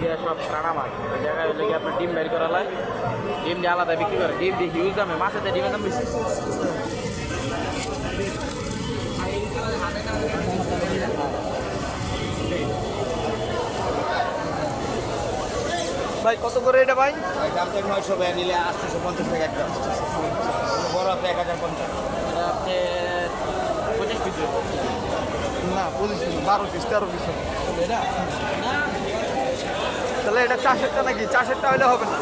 গিয়ে সব মাছ জায়গায় গিয়ে আপনার ডিম বের করা লাগে। ডিম দিয়ে আলাদা বিক্রি করে ডিম দিয়ে হিউজ দামে মাছের ডিমের দাম বেশি। ভাই কত করে এটা ভাই? দাম তো নয়শো টাকা নিলে আটশোশো পঞ্চাশ টাকা একদম বড় আপনি এক হাজার পঞ্চাশ এটা আপনি পঁচিশ পিস না পঁচিশ পিস বারো পিস তেরো পিস হবে। তাহলে এটা চাষেরটা নাকি? চাষেরটা হলে হবে না।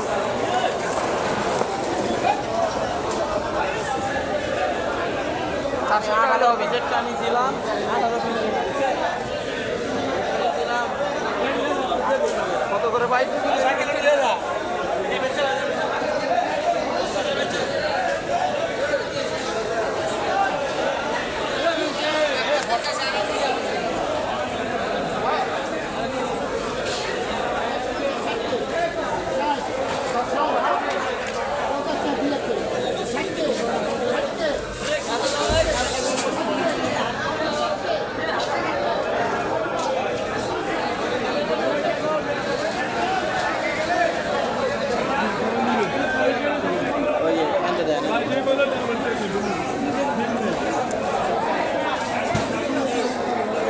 চাষেরটা হলে হবে। যেটা আমি আঠারো কত করে ভাই ওই যে আনতে দেয় না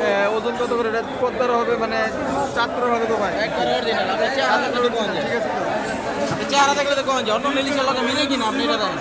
এ, ওজন কত করে? এটা পদ্মার হবে মানে চাঁদপুরের হবে তো ভাই? ঠিক আছে চেহারা দেখলে তো কম যায়। অন্য ইলিশের লগে মিলে কিনা আপনি এটা দেন